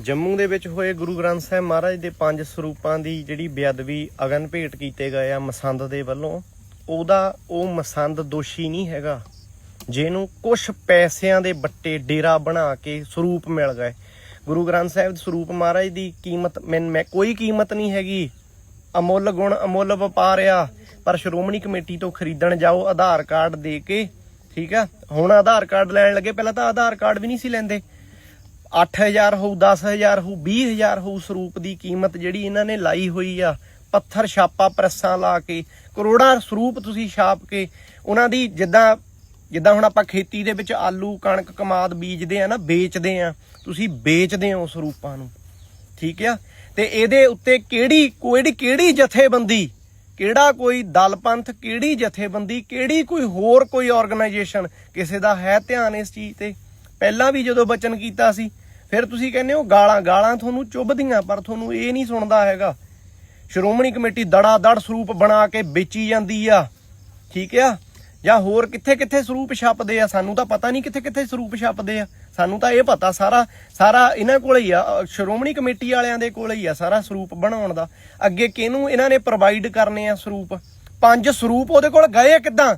ਜੰਮੂ ਦੇ ਵਿੱਚ ਹੋਏ ਗੁਰੂ ਗ੍ਰੰਥ ਸਾਹਿਬ ਮਹਾਰਾਜ ਦੇ ਪੰਜ ਸਰੂਪਾਂ ਦੀ ਜਿਹੜੀ ਬੇਅਦਬੀ, ਅਗਨ ਭੇਟ ਕੀਤੇ ਗਏ ਆ ਮਸੰਦ ਦੇ ਵੱਲੋਂ, ਉਹਦਾ ਉਹ ਮਸੰਦ ਦੋਸ਼ੀ ਨਹੀਂ ਹੈਗਾ, ਜਿਹਨੂੰ ਕੁਝ ਪੈਸਿਆਂ ਦੇ ਬੱਟੇ ਡੇਰਾ ਬਣਾ ਕੇ ਸਰੂਪ ਮਿਲ ਗਏ। ਗੁਰੂ ਗ੍ਰੰਥ ਸਾਹਿਬ ਦੇ ਸਰੂਪ ਮਹਾਰਾਜ ਦੀ ਕੀਮਤ ਮੈਨ ਮੈਂ, ਕੋਈ ਕੀਮਤ ਨਹੀਂ ਹੈਗੀ। ਅਮੁੱਲ ਗੁਣ, ਅਮੁੱਲ ਵਪਾਰ ਆ, ਪਰ ਸ਼੍ਰੋਮਣੀ ਕਮੇਟੀ ਤੋਂ ਖਰੀਦਣ ਜਾਓ, ਆਧਾਰ ਕਾਰਡ ਦੇ ਕੇ, ਠੀਕ ਆ? ਹੁਣ ਆਧਾਰ ਕਾਰਡ ਲੈਣ ਲੱਗੇ, ਪਹਿਲਾਂ ਤਾਂ ਆਧਾਰ ਕਾਰਡ ਵੀ ਨਹੀਂ ਸੀ ਲੈਂਦੇ। 8000 ਹੋਊ 10000 ਹੋਊ 20000 ਹੋਊ ਸਰੂਪ ਦੀ ਕੀਮਤ ਜਿਹੜੀ ਇਹਨਾਂ ਨੇ ਲਾਈ ਹੋਈ ਆ। ਪੱਥਰ ਛਾਪਾ ਪ੍ਰੈਸਾਂ ਲਾ ਕੇ, ਕਰੋੜਾਂ ਸਰੂਪ ਤੁਸੀਂ ਛਾਪ ਕੇ, ਉਹਨਾਂ ਦੀ ਜਿੱਦਾਂ ਜਿੱਦਾਂ ਹੁਣ ਆਪਾਂ ਖੇਤੀ ਦੇ ਵਿੱਚ ਆਲੂ, ਕਣਕ, ਕਮਾਦ ਬੀਜਦੇ ਆ ਨਾ, ਵੇਚਦੇ ਆ, ਤੁਸੀਂ ਵੇਚਦੇ ਹੋ ਸਰੂਪਾਂ ਨੂੰ। ਠੀਕ ਆ? ਤੇ ਇਹਦੇ ਉੱਤੇ ਕਿਹੜੀ, ਕੋਈ ਕਿਹੜੀ ਜਥੇਬੰਦੀ, ਕਿਹੜਾ ਕੋਈ ਦਲ ਪੰਥ ਕਿਹੜੀ ਜਥੇਬੰਦੀ, ਕਿਹੜੀ ਕੋਈ ਹੋਰ ਕੋਈ ਆਰਗੇਨਾਈਜੇਸ਼ਨ ਕਿਸੇ ਦਾ ਹੈ ਧਿਆਨ ਇਸ ਚੀਜ਼ ਤੇ? ਪਹਿਲਾਂ ਵੀ ਜਦੋਂ ਬਚਨ ਕੀਤਾ ਸੀ, ਫਿਰ ਤੁਸੀਂ ਕਹਿੰਦੇ ਹੋ ਗਾਲਾਂ ਗਾਲਾਂ ਤੁਹਾਨੂੰ ਚੁੱਭਦੀਆਂ, ਪਰ ਤੁਹਾਨੂੰ ਇਹ ਨਹੀਂ ਸੁਣਦਾ ਹੈਗਾ। ਸ਼੍ਰੋਮਣੀ ਕਮੇਟੀ ਦੜਾ ਦੜ ਸਰੂਪ ਬਣਾ ਕੇ ਵੇਚੀ ਜਾਂਦੀ ਆ, ਠੀਕ ਆ? ਜਾਂ ਹੋਰ ਕਿੱਥੇ ਕਿੱਥੇ ਸਰੂਪ ਛਪਦੇ ਆ? ਸਾਨੂੰ ਤਾਂ ਪਤਾ ਨਹੀਂ ਕਿੱਥੇ ਕਿੱਥੇ ਸਰੂਪ ਛਪਦੇ ਆ। ਸਾਨੂੰ ਤਾਂ ਇਹ ਪਤਾ ਸਾਰਾ ਸਾਰਾ ਇਹਨਾਂ ਕੋਲ ਹੀ ਆ ਸ਼੍ਰੋਮਣੀ ਕਮੇਟੀ ਵਾਲਿਆਂ ਦੇ ਕੋਲ ਹੀ ਆ ਸਾਰਾ ਸਰੂਪ ਬਣਾਉਣ ਦਾ। ਅੱਗੇ ਕਿਹਨੂੰ ਇਹਨਾਂ ਨੇ ਪ੍ਰੋਵਾਈਡ ਕਰਨੇ ਆ ਸਰੂਪ? ਪੰਜ ਸਰੂਪ ਉਹਦੇ ਕੋਲ ਗਏ ਕਿੱਦਾਂ?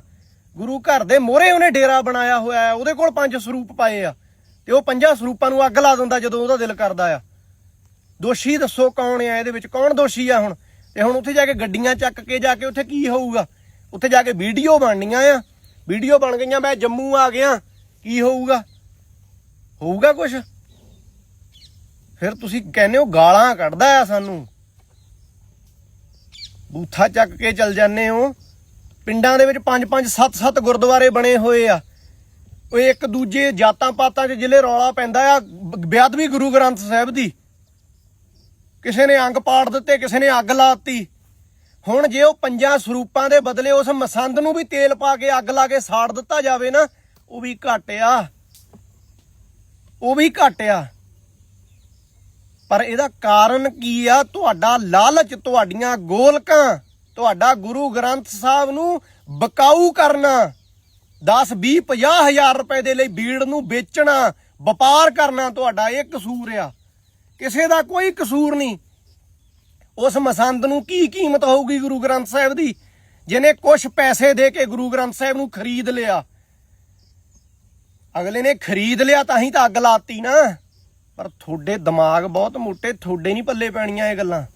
ਗੁਰੂ ਘਰ ਦੇ ਮੋਹਰੇ ਉਹਨੇ ਡੇਰਾ ਬਣਾਇਆ ਹੋਇਆ ਹੈ, ਉਹਦੇ ਕੋਲ ਪੰਜ ਸਰੂਪ ਪਾਏ ਆ। ਤੇ ਉਹ ਪੰਜਾਂ ਸਰੂਪਾਂ ਨੂੰ ਅੱਗ ਲਾ ਦਿੰਦਾ ਜਦੋਂ ਉਹਦਾ ਦਿਲ ਕਰਦਾ ਆ। ਦੋਸ਼ੀ ਦੱਸੋ ਕੌਣ ਆ, ਇਹਦੇ ਵਿੱਚ ਕੌਣ ਦੋਸ਼ੀ ਆ ਹੁਣ? ਤੇ ਹੁਣ ਉੱਥੇ ਜਾ ਕੇ ਗੱਡੀਆਂ ਚੱਕ ਕੇ ਜਾ ਕੇ ਉੱਥੇ ਕੀ ਹੋਊਗਾ? ਉੱਥੇ ਜਾ ਕੇ ਵੀਡੀਓ ਬਣਨੀਆਂ ਆ। ਵੀਡੀਓ ਬਣ ਗਈਆਂ, ਮੈਂ ਜੰਮੂ ਆ ਗਿਆ। ਕੀ ਹੋਊਗਾ? ਹੋਊਗਾ ਕੁਝ ਫਿਰ ਤੁਸੀਂ ਕਹਿੰਦੇ ਹੋ ਗਾਲਾਂ ਕੱਢਦਾ ਆ ਸਾਨੂੰ। ਬੂਥਾ ਚੱਕ ਕੇ ਚੱਲ ਜਾਂਦੇ ਹੋ। ਪਿੰਡਾਂ ਦੇ ਵਿੱਚ ਪੰਜ ਪੰਜ ਸੱਤ ਸੱਤ ਗੁਰਦੁਆਰੇ ਬਣੇ ਹੋਏ ਆ। ਉਹ ਇੱਕ ਦੂਜੇ ਜਾਤਾਂ ਪਾਤਾਂ 'ਚ ਜ਼ਿਲ੍ਹੇ ਰੌਲਾ ਪੈਂਦਾ ਆ, ਬ- ਬੇਅਦਬੀ ਗੁਰੂ ਗ੍ਰੰਥ ਸਾਹਿਬ ਦੀ। ਕਿਸੇ ਨੇ ਅੰਗ ਪਾੜ ਦਿੱਤੇ, ਕਿਸੇ ਨੇ ਅੱਗ ਲਾਤੀ ਹੁਣ ਜੇ ਉਹ ਪੰਜਾਂ ਸਰੂਪਾਂ ਦੇ ਬਦਲੇ ਉਸ ਮਸੰਦ ਨੂੰ ਵੀ ਤੇਲ ਪਾ ਕੇ ਅੱਗ ਲਾ ਕੇ ਸਾੜ ਦਿੱਤਾ ਜਾਵੇ ਨਾ, ਉਹ ਵੀ ਘੱਟ ਆ। ਉਹ ਵੀ ਘੱਟ ਆ। ਪਰ ਇਹਦਾ ਕਾਰਨ ਕੀ ਆ? ਤੁਹਾਡਾ ਲਾਲਚ, ਤੁਹਾਡੀਆਂ ਗੋਲਕਾਂ। ਤੁਹਾਡਾ ਗੁਰੂ ਗ੍ਰੰਥ ਸਾਹਿਬ ਨੂੰ ਬਕਾਊ ਕਰਨਾ 10 20 50 ਹਜ਼ਾਰ ਰੁਪਏ ਦੇ ਲਈ ਬੀੜ ਨੂੰ ਵੇਚਣਾ, ਵਪਾਰ ਕਰਨਾ ਤੁਹਾਡਾ ਇਹ ਕਸੂਰ ਆ। ਕਿਸੇ ਦਾ ਕੋਈ ਕਸੂਰ ਨਹੀਂ। ਉਸ ਮਸੰਦ ਨੂੰ ਕੀ ਕੀਮਤ ਹੋਊਗੀ ਗੁਰੂ ਗ੍ਰੰਥ ਸਾਹਿਬ ਦੀ? ਜਿਹਨੇ ਕੁਝ ਪੈਸੇ ਦੇ ਕੇ ਗੁਰੂ ਗ੍ਰੰਥ ਸਾਹਿਬ ਨੂੰ ਖਰੀਦ ਲਿਆ। ਅਗਲੇ ਨੇ ਖਰੀਦ ਲਿਆ ਤਾਂ ਹੀ ਤਾਂ ਅੱਗ ਲਾਤੀ ਨਾ। ਪਰ ਤੁਹਾਡੇ ਦਿਮਾਗ ਬਹੁਤ ਮੋਟੇ, ਤੁਹਾਡੇ ਨਹੀਂ ਪੱਲੇ ਪੈਣੀਆਂ ਇਹ ਗੱਲਾਂ।